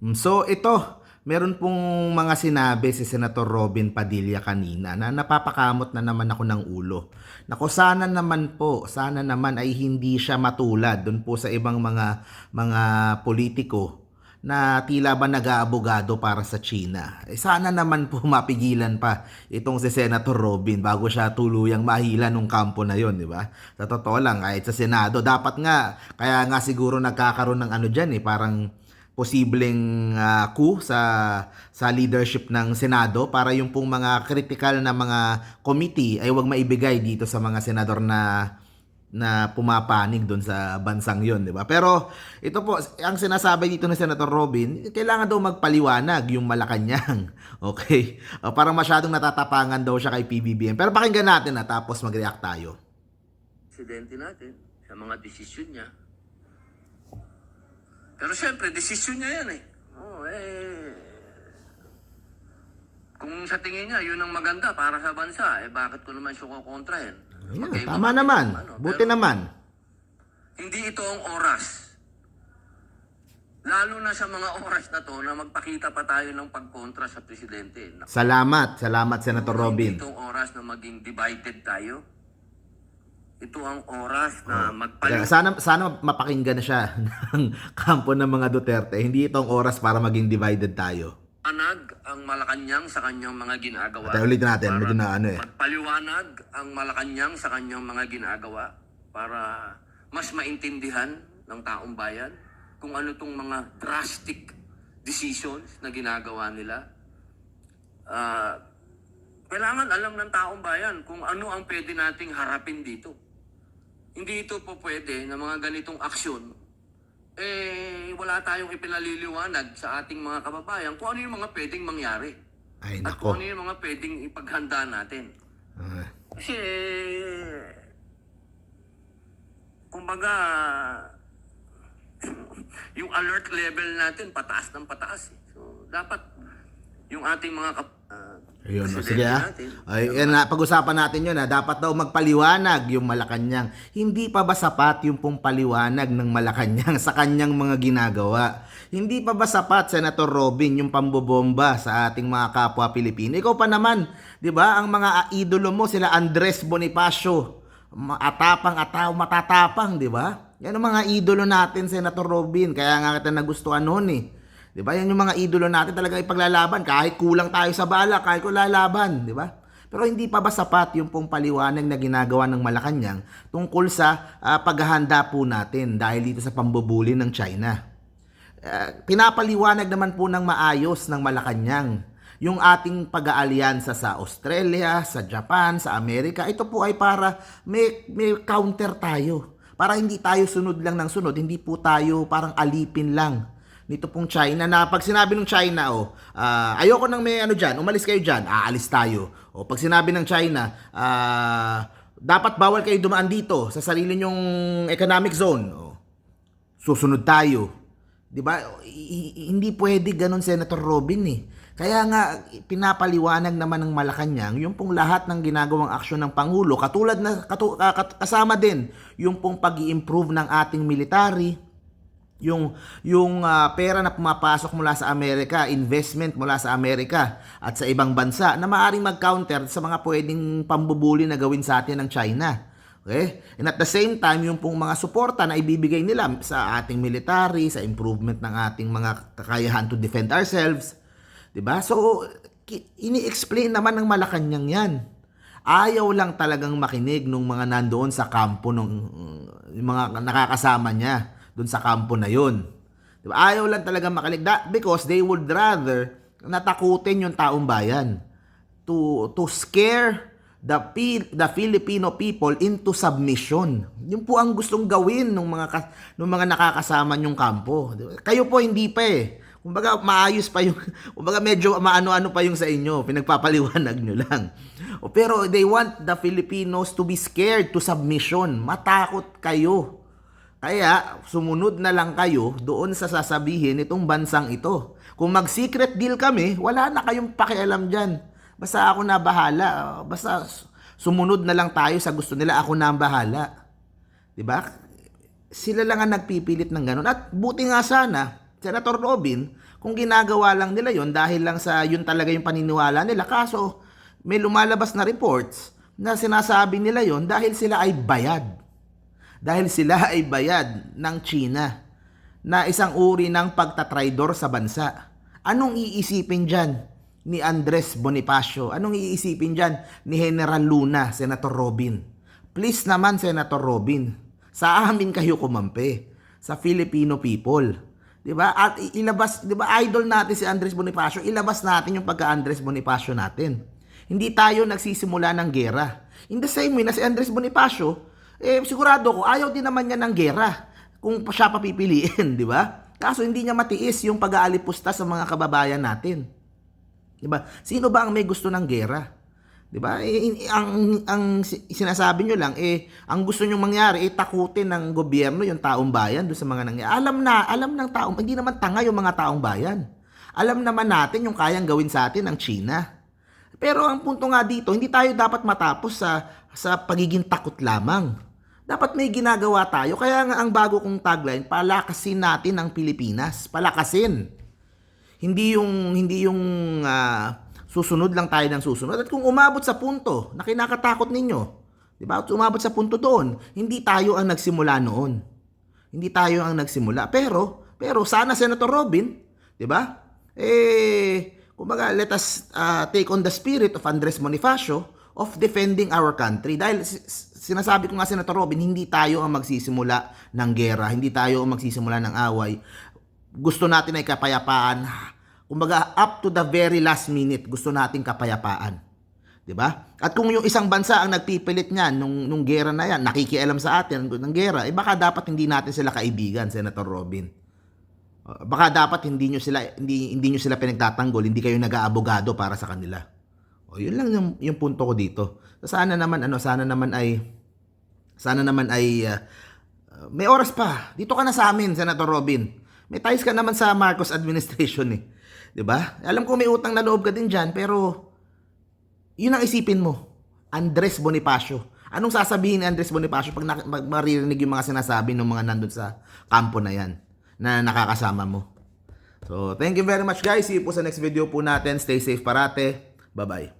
Mm, So ito, meron pong mga sinabi si Senator Robin Padilla kanina na napapakamot na naman ako ng ulo. Nako sana naman po, sana naman ay hindi siya matulad dun po sa ibang mga mga politiko na tila ba nag-aabogado para sa China. Eh, sana naman po mapigilan pa itong si Senator Robin bago siya tuluyang mahila nung kampo na yon, di ba? Sa totoo lang, kahit sa Senado, dapat nga, kaya nga siguro nagkakaroon ng ano dyan eh, parang posibleng ah, coup sa sa leadership ng Senado para yung pong mga critical na mga committee ay wag maibigay dito sa mga senador na na pumapanig doon sa bansang yon, di ba? Pero ito po, ang sinasabi dito ni Senator Robin, kailangan daw magpaliwanag yung Malacanang. Okay? O, parang masyadong natatapangan daw siya kay PBBM. Pero pakinggan natin na tapos mag-react tayo. presidente natin sa mga desisyon niya. Pero siyempre, desisyon niya yan eh. Oo, eh. Kung sa tingin niya, yun ang maganda para sa bansa, eh bakit ko naman siya kukontrahin? Ayan, Okay, tama naman. ano, Buti pero naman. Hindi ito ang oras. Lalo na sa mga oras na to na magpakita pa tayo ng pagkontra sa presidente. Salamat. Salamat, Senator Robin. Hindi itong oras na maging divided tayo. Ito ang oras na Kaya magpaliwanag. sana sana mapakinggan na siya ng kampo ng mga Duterte. Hindi itong oras para maging divided tayo. ang Malacanang sa kanyang mga ginagawa. Patay ulitin natin, medyo na ano eh. Magpaliwanag ang Malacanang sa kanyang mga ginagawa para mas maintindihan ng taong bayan kung ano tong mga drastic decisions na ginagawa nila. Ah, kailangan alam ng taong bayan kung ano ang pwede nating harapin dito. Hindi ito po pwede na mga ganitong aksyon eh wala tayong ipinaliliwanag sa ating mga kababayan kung ano yung mga pwedeng mangyari. Ay, At nako. kung ano yung mga pwedeng ipaghanda natin. Ah, Kasi, kumbaga, yung alert level natin pataas ng pataas. eh. So, dapat yung ating mga kap- ah, Ayun, o, sige ah. Ay, yan na, pag-usapan natin yun ha. Dapat daw magpaliwanag yung Malacanang. Hindi pa ba sapat yung pong paliwanag ng Malacanang sa kanyang mga ginagawa? Hindi pa ba sapat, Senator Robin, yung pambobomba sa ating mga kapwa Pilipino? Ikaw pa naman, di ba? Ang mga idolo mo, sila Andres Bonifacio. Atapang, ataw, matatapang, di ba? Yan ang mga idolo natin, Senator Robin. Kaya nga kita nagustuhan noon eh. Di ba? Yan yung mga idolo natin talagang ipaglalaban. Kahit kulang tayo sa bala, kahit ko lalaban. Di ba? Pero hindi pa ba sapat yung pong paliwanag na ginagawa ng Malacanang tungkol sa ah, paghahanda po natin dahil dito sa pambubuli ng China? Ah, pinapaliwanag naman po ng maayos ng Malacanang yung ating pag-aalyansa sa Australia, sa Japan, sa Amerika. Ito po ay para may, may counter tayo. Para hindi tayo sunod lang ng sunod, hindi po tayo parang alipin lang nito pong China na pag sinabi ng China, oh, ah, ayoko nang may ano dyan, umalis kayo dyan, aalis tayo. O pag sinabi ng China, ah, dapat bawal kayo dumaan dito sa sarili nyong economic zone. Oh, susunod tayo. 'Di ba? Hindi pwede ganun Senator Robin eh. Kaya nga pinapaliwanag naman ng Malacanang yung pong lahat ng ginagawang aksyon ng pangulo katulad na katu- ka- kat- kasama din yung pong pag-i-improve ng ating military, yung yung ah, pera na pumapasok mula sa Amerika, investment mula sa Amerika at sa ibang bansa na maaring mag-counter sa mga pwedeng pambubuli na gawin sa atin ng China. Okay? And at the same time, yung pong mga suporta na ibibigay nila sa ating military, sa improvement ng ating mga kakayahan to defend ourselves. 'Di ba? So, ini-explain naman ng Malacanang yan. Ayaw lang talagang makinig nung mga nandoon sa kampo nung yung mga nakakasama niya doon sa kampo na yun. Diba? Ayaw lang talaga makinig That, because they would rather natakutin yung taong bayan to to scare the the Filipino people into submission. Yun po ang gustong gawin ng mga ng mga nakakasama nyong kampo. Di ba? Kayo po hindi pa eh. Kumbaga maayos pa yung kumbaga medyo maano-ano pa yung sa inyo, pinagpapaliwanag nyo lang. O, pero they want the Filipinos to be scared to submission. Matakot kayo. Kaya, sumunod na lang kayo doon sa sasabihin itong bansang ito. Kung mag-secret deal kami, wala na kayong pakialam dyan. Basta ako na bahala. Basta sumunod na lang tayo sa gusto nila, ako na ang bahala. ba? Sila lang ang nagpipilit ng ganun. At buti nga sana, Senator Robin, kung ginagawa lang nila yon dahil lang sa yun talaga yung paniniwala nila. Kaso, may lumalabas na reports na sinasabi nila yon dahil sila ay bayad. Dahil sila ay bayad ng China na isang uri ng pagtatraidor sa bansa. Anong iisipin dyan ni Andres Bonifacio? Anong iisipin dyan ni General Luna, Senator Robin? Please naman, Senator Robin, sa amin kayo kumampi, sa Filipino people. 'Di ba? At ilabas, 'di ba? Idol natin si Andres Bonifacio, ilabas natin yung pagka-Andres Bonifacio natin. Hindi tayo nagsisimula ng gera. In the same way na si Andres Bonifacio, eh sigurado ko ayaw din naman niya ng gera kung siya papipiliin, 'di ba? Kaso hindi niya matiis yung pag-aalipusta sa mga kababayan natin. 'Di ba? Sino ba ang may gusto ng gera? 'Di ba? Eh, in- ang ang si- sinasabi nyo lang eh ang gusto nyo mangyari eh takutin ng gobyerno yung taong bayan doon sa mga nangyari. Alam na, alam ng taong hindi naman tanga yung mga taong bayan. Alam naman natin yung kayang gawin sa atin ng China. Pero ang punto nga dito, hindi tayo dapat matapos sa sa pagiging takot lamang. Dapat may ginagawa tayo. Kaya nga ang bago kong tagline, palakasin natin ang Pilipinas. Palakasin. Hindi yung hindi yung ah, susunod lang tayo ng susunod. At kung umabot sa punto na kinakatakot ninyo di ba? Umabot sa punto doon hindi tayo ang nagsimula noon. Hindi tayo ang nagsimula. Pero pero sana Senator Robin di ba? Eh kumbaga let us ah, take on the spirit of Andres Bonifacio of defending our country dahil sinasabi ko nga Senator Robin hindi tayo ang magsisimula ng gera hindi tayo ang magsisimula ng away gusto natin ay kapayapaan. Kumbaga, up to the very last minute, gusto nating kapayapaan. 'Di ba? At kung yung isang bansa ang nagpipilit niyan nung nung gera na 'yan, nakikialam sa atin ng gera, eh baka dapat hindi natin sila kaibigan, Senator Robin. Baka dapat hindi nyo sila hindi hindi nyo sila pinagtatanggol, hindi kayo nag-aabogado para sa kanila. O yun lang yung, yung punto ko dito. Sana naman ano, sana naman ay sana naman ay uh, may oras pa. Dito ka na sa amin, Senator Robin. May ties ka naman sa Marcos administration eh. 'Di ba? Alam ko may utang na loob ka din diyan, pero yun ang isipin mo. Andres Bonifacio. Anong sasabihin ni Andres Bonifacio pag maririnig yung mga sinasabi ng mga nandun sa kampo na yan na nakakasama mo? So, thank you very much guys. See you po sa next video po natin. Stay safe parate. Bye-bye.